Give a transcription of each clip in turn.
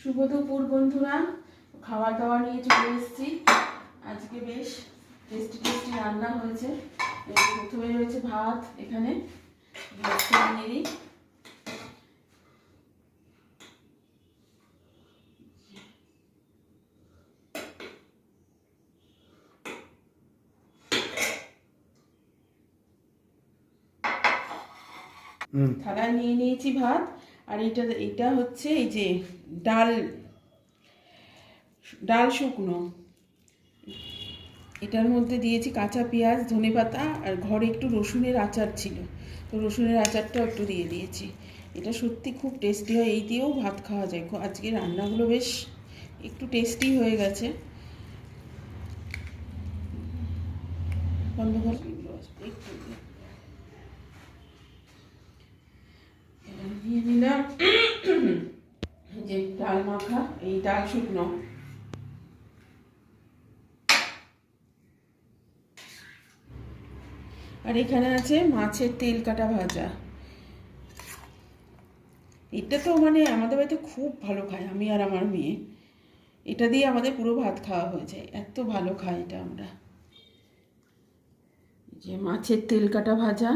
শুভ দুপুর বন্ধুরা। খাবার দাবার নিয়ে চলে এসেছি। আজকে বেশ টেস্টি টেস্টি রান্না হয়েছে। প্রথমে রয়েছে ভাত এখানে। নিয়ে দিই থালায় নিয়ে নিয়েছি ভাত। আর এটা এটা হচ্ছে এই যে ডাল ডাল শুকনো। এটার মধ্যে দিয়েছি কাঁচা পেঁয়াজ ধনে পাতা আর ঘরে একটু রসুনের আচার ছিল। তো রসুনের আচারটাও একটু দিয়ে দিয়েছি। এটা সত্যি খুব টেস্টি হয়, এই দিয়েও ভাত খাওয়া যায়। আজকে রান্নাগুলো বেশ একটু টেস্টি হয়ে গেছে। বন্ধ কর একটু দিয়ে। এই যে ডাল মাখা, এই ডাল শুকনো। আর এখানে আছে মাছের তেল কাটা ভাজা। এটা তো মানে আমাদের বাড়িতে খুব ভালো খায়, আমি আর আমার মেয়ে। এটা দিয়ে আমাদের পুরো ভাত খাওয়া হয়ে যায়, এত ভালো খাই এটা আমরা। যে মাছের তেল কাটা ভাজা।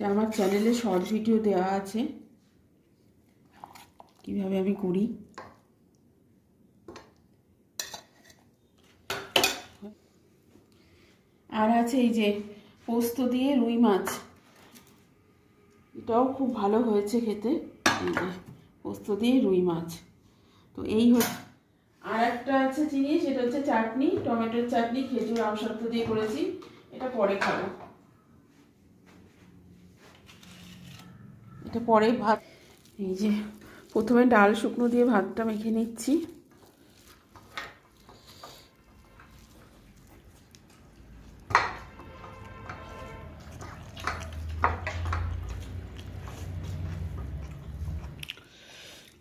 এটা আমার চ্যানেলে শর্ট ভিডিও দেওয়া আছে। কীভাবে আমি করি? আর আছে এই যে পোস্ত দিয়ে রুই মাছ। এটাও খুব ভালো হয়েছে খেতে। এই যে পোস্ত দিয়ে রুই মাছ। তো এই হচ্ছে। আর একটা আছে জিনিস, এটা হচ্ছে চাটনি। টমেটোর চাটনি, খেজুর আমসত্ব দিয়ে করেছি। এটা পরে খাব। এটা পরে ভাত। এই যে প্রথমে ডাল শুকনো দিয়ে ভাতটা মেখে নিচ্ছি।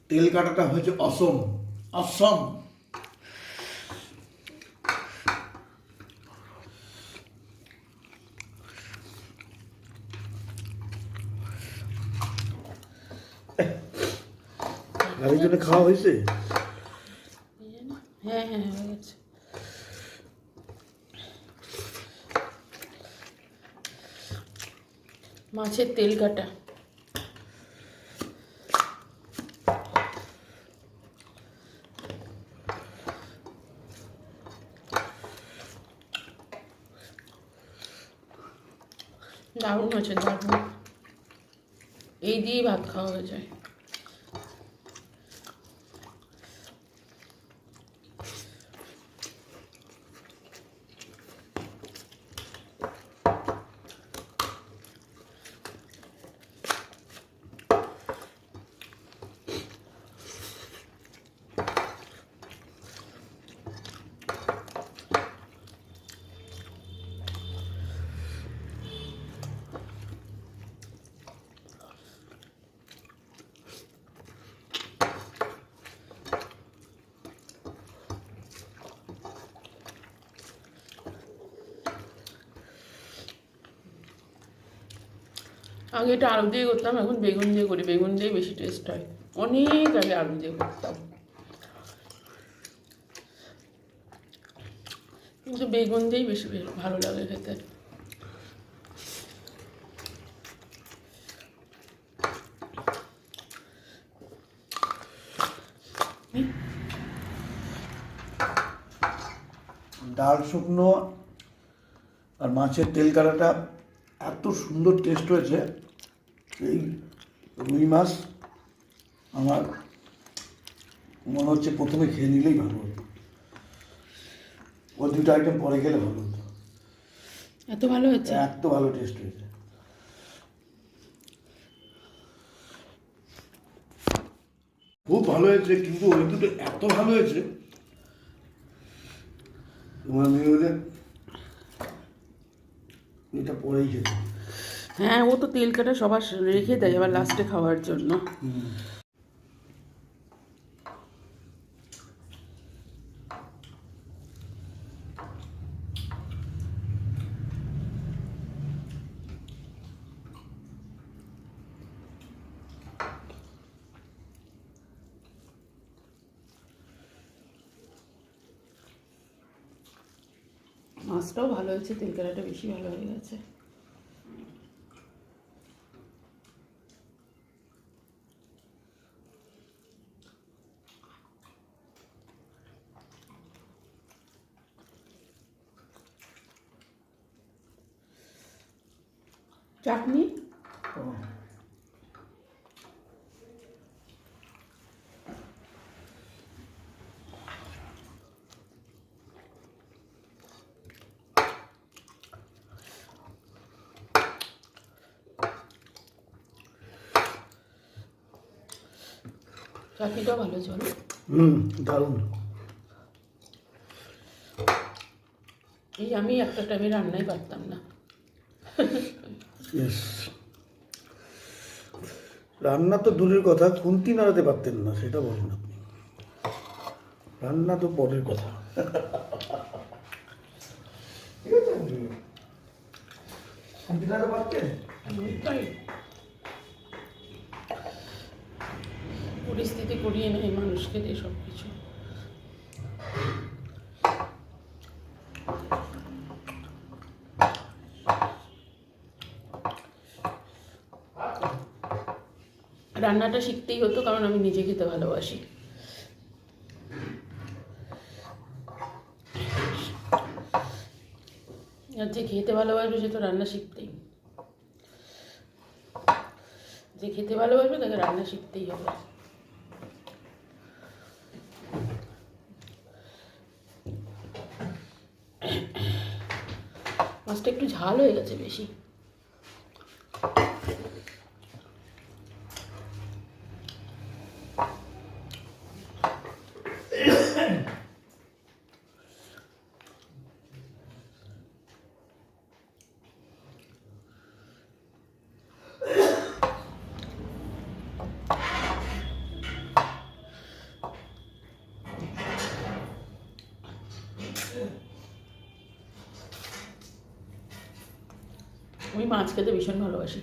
তেল কাটাটা হয়েছে অসম। অসম। গাড়ির জন্য খাওয়া হয়েছে? হ্যাঁ হ্যাঁ হয়ে গেছে। মাছের তেল কাটা। দারুণ আছে দারুণ এই দিয়েই ভাত খাওয়া হয়ে যায়। আগে এটা আলু দিয়ে করতাম, এখন বেগুন দিয়ে করি, বেগুন দিয়ে বেশি টেস্ট হয়। অনেক আগে আলু দিয়ে করতাম। কিন্তু বেগুন দিয়েই বেশি ভালো লাগে খেতে। ডাল শুকনো আর মাছের তেল কাটাটা এত সুন্দর টেস্ট হয়েছে। এই রুই মাছ আমার মনে হচ্ছে প্রথমে খেয়ে নিলেই ভালো হতো ওই দুটো আইটেম পরে খেলে ভালো হতো। এত ভালো হয়েছে? এত ভালো টেস্ট হয়েছে। খুব ভালো হয়েছে কিন্তু ওই দুটো এত ভালো হয়েছে। তোমার মেয়ে হলে এটা পরেই খেতে হ্যাঁ ও তো তেল কাটা সবার রেখে দেয় আবার লাস্টে খাওয়ার জন্য। মাছটাও ভালো হয়েছে তেলকালাটা বেশি ভালো হয়ে গেছে। চাটনি ও, চাটনিটাও ভালো চলো। হুম দারুণ। এই আমি একটা টাইমে রান্নাই পারতাম না। রান্না তো দূরের কথা খুন্তি নাড়াতে পারতেন না সেটা বলুন আপনি। রান্না তো পরের কথা। ঠিক আছে খুন্তি নাড়াতে পারতেন? পরিস্থিতি করিয়ে নেয় মানুষকে দিয়ে সব কিছু। রান্নাটা শিখতেই হতো, কারণ আমি নিজে খেতে ভালোবাসি। আর যে খেতে ভালোবাসবে সে তো রান্না শিখতেই। যে খেতে ভালোবাসবে তাকে রান্না শিখতেই হবে। মাছটা একটু ঝাল হয়ে গেছে বেশি। আমি মাছ খেতে ভীষণ ভালোবাসি।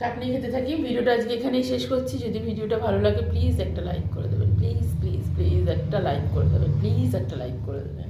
চাটনি খেতে থাকি। ভিডিওটা আজকে এখানেই শেষ করছি। যদি ভিডিওটা ভালো লাগে প্লিজ একটা লাইক করে দেবেন। প্লিজ প্লিজ প্লিজ একটা লাইক করে দেবেন। প্লিজ একটা লাইক করে দেবেন।